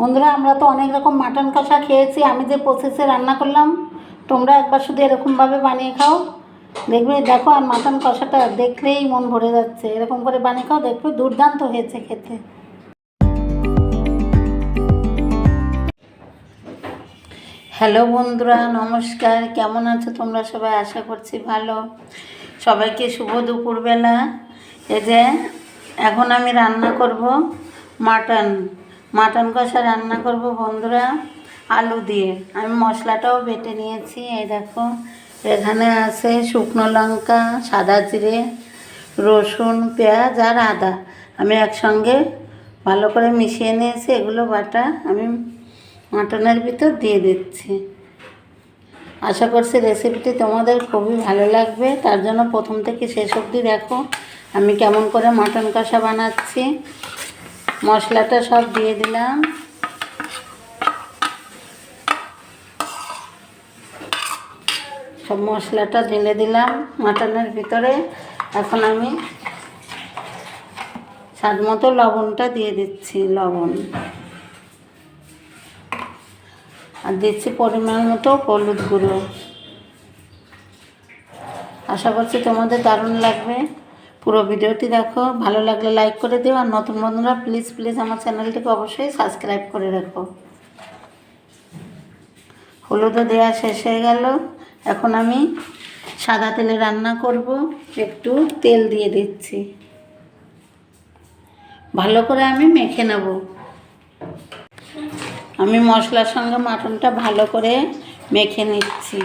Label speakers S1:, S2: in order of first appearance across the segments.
S1: বন্ধুরা, আমরা তো অনেক রকম মাটন কষা খেয়েছি। আমি যে প্রসেসে রান্না করলাম, তোমরা একবার শুধু এরকমভাবে বানিয়ে খাও। দেখবে, দেখো, আর মাটন কষাটা দেখলেই মন ভরে যাচ্ছে। এরকম করে বানিয়ে খাও, দেখবে দুর্দান্ত হয়েছে খেতে। হ্যালো বন্ধুরা, নমস্কার। কেমন আছো তোমরা সবাই? আশা করছি ভালো। সবাইকে শুভ দুপুরবেলা। এই যে, এখন আমি রান্না করব মাটন। মাটন কষা রান্না করব বন্ধুরা, আলু দিয়ে। আমি মশলাটাও বেটে নিয়েছি, এই দেখো। এখানে আছে শুকনো লঙ্কা, সাদা জিরে, রসুন, পেঁয়াজ আর আদা। আমি একসঙ্গে ভালো করে মিশিয়ে নিয়েছি, এগুলো বাটা আমি মাটনের ভিতর দিয়ে দিচ্ছি। আশা করছি রেসিপিটি তোমাদের খুবই ভালো লাগবে। তার জন্য প্রথম থেকে শেষ অবধি দেখো, আমি কেমন করে মাটন কষা বানাচ্ছি। মশলাটা সব দিয়ে দিলাম। সব মশলাটা ঢেলে দিলাম মাটনের ভিতরে। এখন আমি স্বাদ মতো লবণটা দিয়ে দিচ্ছি, লবণ। আর দিচ্ছি পরিমাণ মতো হলুদ গুঁড়ো। আশা করছি তোমাদের দারুণ লাগবে। পুরো ভিডিওটি দেখো। ভালো লাগলে লাইক করে দিও আর নতুন বন্ধুরা প্লিজ প্লিজ আমার চ্যানেলটিকে অবশ্যই সাবস্ক্রাইব করে রাখো। হলুদও দেওয়া শেষ হয়ে গেল। এখন আমি সাদা তেলে রান্না করব। একটু তেল দিয়ে দিচ্ছি। ভালো করে আমি মেখে নেব। আমি মশলার সঙ্গে মাটনটা ভালো করে মেখে নিচ্ছি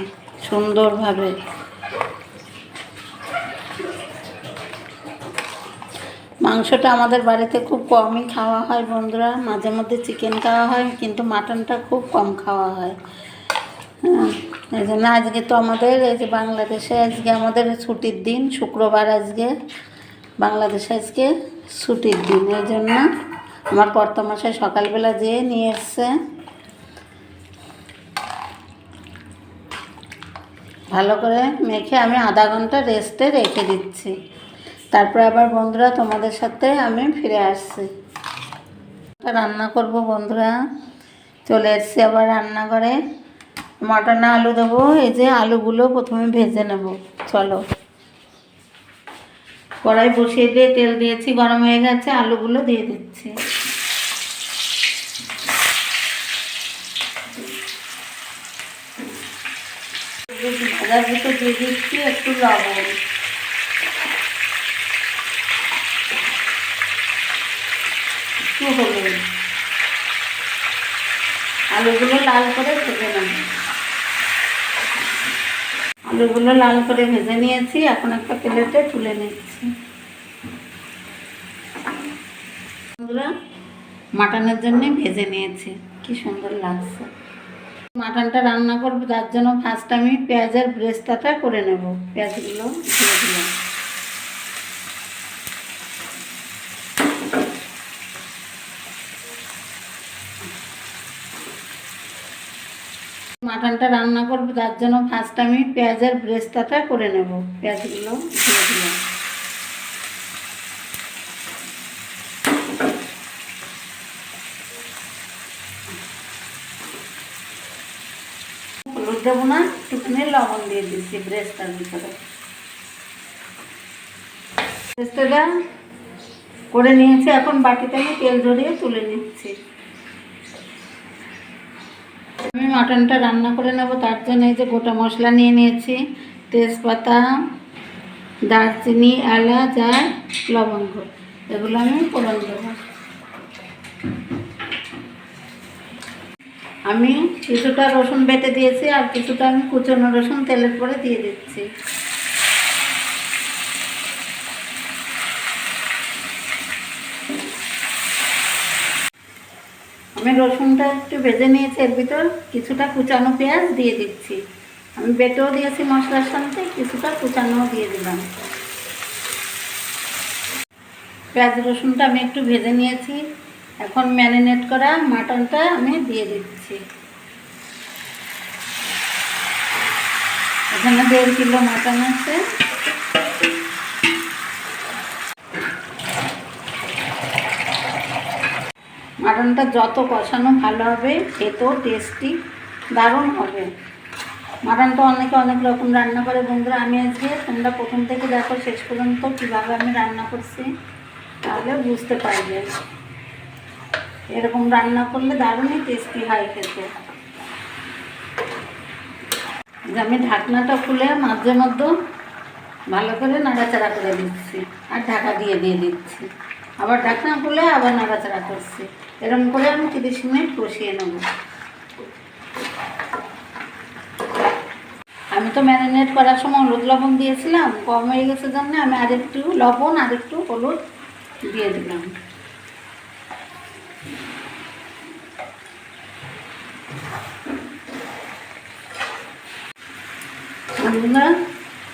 S1: সুন্দরভাবে। মাংসটা আমাদের বাড়িতে খুব কমই খাওয়া হয় বন্ধুরা। মাঝে মধ্যে চিকেন খাওয়া হয় কিন্তু মাটনটা খুব কম খাওয়া হয়। হ্যাঁ, এই জন্য আজকে তো আমাদের এই যে বাংলাদেশে আজকে আমাদের ছুটির দিন শুক্রবার আজকে বাংলাদেশে আজকে ছুটির দিন। এই জন্য আমার কর্তমশাই সকালবেলা যেয়ে নিয়ে এসছে। ভালো করে মেখে আমি আধা ঘণ্টা রেস্টে রেখে দিচ্ছি। তারপরে আবার বন্ধুরা তোমাদের সাথে আমি ফিরে আসছি। রান্না করব বন্ধুরা। চলে এসছি আবার রান্নাঘরে। মটনে আলু দেবো। এই যে আলুগুলো প্রথমে ভেজে নেব। চলো। কড়াই বসিয়ে দিয়ে তেল দিয়েছি, গরম হয়ে গেছে, আলুগুলো দিয়ে দিচ্ছি। ভাজার দিয়ে দিচ্ছি একটু লবণ। একটু হলুদ আলুগুলো লাল করে ভেজে নেব। আলুগুলো লাল করে ভেজে নিয়েছি, এখন একটা প্লেটে তুলে নিচ্ছি। মাটনের জন্য ভেজে নিয়েছি, কি সুন্দর লাগছে। মাটনটা রান্না করব, তার জন্য ফার্স্ট আমি পেঁয়াজের ব্রেস্তাটা করে নেব। পেঁয়াজগুলো দিয়ে দিলাম। মাটনটা রান্না করব, তার জন্য ফার্স্ট আমি পেঁয়াজের ব্রেস্তাটা করে নেব। পেঁয়াজগুলো হলুদ দেবো না লবণ দিয়ে দিচ্ছি ব্রেস্তার ভিতরে। ব্রেস্তাটা করে নিয়েছি, এখন বাটিতে আমি তেল ঝরিয়ে তুলে নিচ্ছি। আমি মাটনটা রান্না করে নেব, তার জন্য এই যে গোটা মশলা নিয়ে নিয়েছি, তেজপাতা, দারচিনি, এলাচ আর লবঙ্গ। এগুলো আমি ফোড়ন দেবো। আমি কিছুটা রসুন বেটে দিয়েছি আর কিছুটা আমি কুচনো রসুন তেলের পরে দিয়ে দিচ্ছি। আমি রসুনটা একটু ভেজে নিয়েছি, এর ভিতর কিছুটা কুচানো পেঁয়াজ দিয়ে দিচ্ছি। আমি বেটেও দিয়েছি মশলার সঙ্গে, কিছুটা কুচানোও দিয়ে দিলাম। পেঁয়াজ, রসুনটা আমি একটু ভেজে নিয়েছি। এখন ম্যারিনেট করা মাটনটা আমি দিয়ে দিচ্ছি। এখানে দেড় কিলো মাটন আছে। মাটনটা যত কষানো ভালো হবে, খেতেও টেস্টি দারুণ হবে। মাটনটা অনেকে অনেক রকম রান্না করে। বন্ধুরা, আমি আজকে তোমরা প্রথম থেকে দেখো, শেষ পর্যন্ত কীভাবে আমি রান্না করছি, তাহলে বুঝতে পারবে। এরকম রান্না করলে দারুণই টেস্টি হয় খেতে। যে আমি ঢাকনাটা খুলে মাঝে মধ্যে ভালো করে নাড়াচাড়া করে দিচ্ছি, আর ঢাকা দিয়ে দিয়ে দিচ্ছি। আবার ঢাকনা খুলে আবার নাড়াচাড়া করছি। এরকম করে আমি তিরিশ মিনিট কষিয়ে নেব। আমি তো ম্যারিনেট করার সময় হলুদ লবণ দিয়েছিলাম কম হয়ে গেছে জন্য আমি আরেকটু লবণ, আরেকটু হলুদ দিয়ে দিলাম।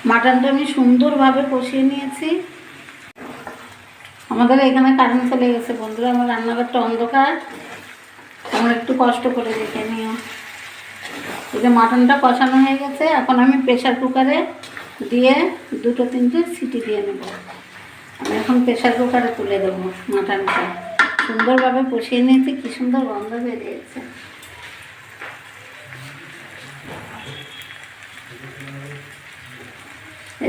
S1: মাটনটা আমি সুন্দরভাবে কষিয়ে নিয়েছি। আমাদের এখানে কারেন্ট চলে গেছে বন্ধুরা, আমার রান্নাঘরটা অন্ধকার। তোমরা একটু কষ্ট করে দেখে নিও। এই যে মাটনটা কষানো হয়ে গেছে, এখন আমি প্রেশার কুকারে দিয়ে দুটো তিনটে সিটি দিয়ে নেব। আমি এখন প্রেশার কুকারে তুলে দেবো মাটনটা। সুন্দরভাবে কষিয়ে নিয়েছি, কী সুন্দর গন্ধ বেরিয়েছে।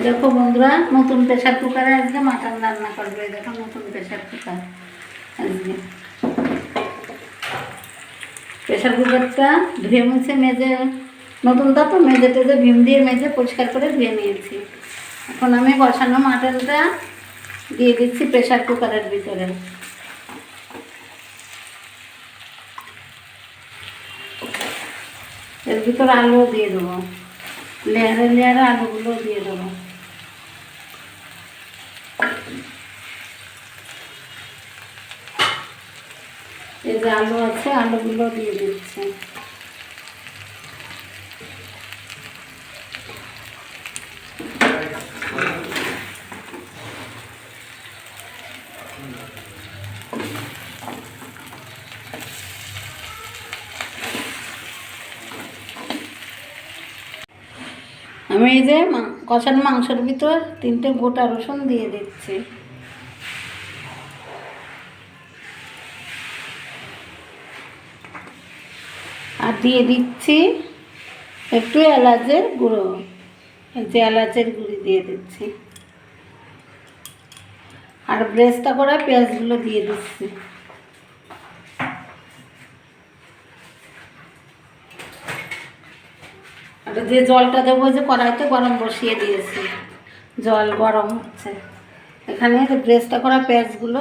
S1: দেখো বন্ধুরা, নতুন প্রেশার কুকারে আজকে মাটন রান্না করবে দেখো নতুন প্রেশার কুকার আজকে। প্রেশার কুকারটা ধুয়ে মুছে মেজে নতুনটা তো মেজে টেজে ভীম দিয়ে মেজে পরিষ্কার করে ধুয়ে নিয়েছি। এখন আমি বসানো মাটনটা দিয়ে দিচ্ছি প্রেশার কুকারের ভিতরে। এর ভিতরে আলু দিয়ে দেবো। লেয়ারে লেয়ারে আলুগুলো দিয়ে দেবো এই যে আলু আছে, আলুগুলো দিয়ে দিচ্ছে। আমি এই যে কষানো মাংসের ভিতর তিনটে গোটা রসুন দিয়ে দিচ্ছি। দিয়ে দিচ্ছি একটু এলাচের গুঁড়ো। যে এলাচের গুঁড়ি দিয়ে দিচ্ছি। আর ব্রেস্তা করা পেঁয়াজগুলো দিয়ে দিচ্ছি। আর যে জলটা দেবো যে কড়াইতে গরম বসিয়ে দিয়েছি। জল গরম হচ্ছে। এখানে ব্রেস্তা করা পেঁয়াজগুলো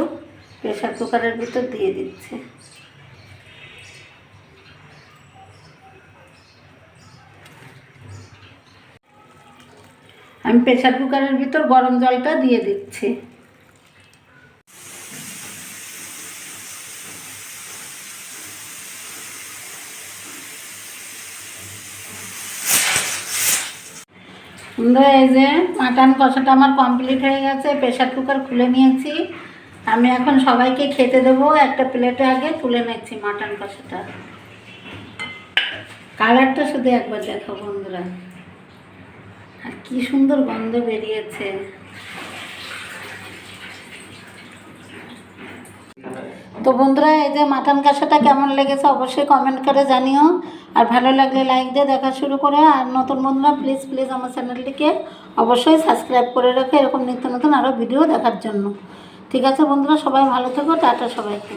S1: প্রেশার কুকারের ভিতর দিয়ে দিচ্ছে। আমি প্রেশার কুকারের ভিতর গরম জলটা দিয়ে দিচ্ছি। এই যে মাটন কষাটা আমার কমপ্লিট হয়ে গেছে প্রেশার কুকার খুলে নিয়েছি। আমি এখন সবাইকে খেতে দেবো, একটা প্লেটে আগে তুলে নিচ্ছি মাটন কষাটা। কালারটা শুধু একবার দেখো বন্ধুরা। আর কি সুন্দর গন্ধ বেরিয়েছে। তো বন্ধুরা, এই যে মাটন কষাটা কেমন লেগেছে অবশ্যই কমেন্ট করে জানিও। আর ভালো লাগলে লাইক দিয়ে দেখা শুরু করে। আর নতুন বন্ধুরা প্লিজ প্লিজ আমার চ্যানেলটিকে অবশ্যই সাবস্ক্রাইব করে রেখে এরকম নিত্য নতুন আরও ভিডিও দেখার জন্য। ঠিক আছে বন্ধুরা, সবাই ভালো থেকো, টাটা সবাইকে।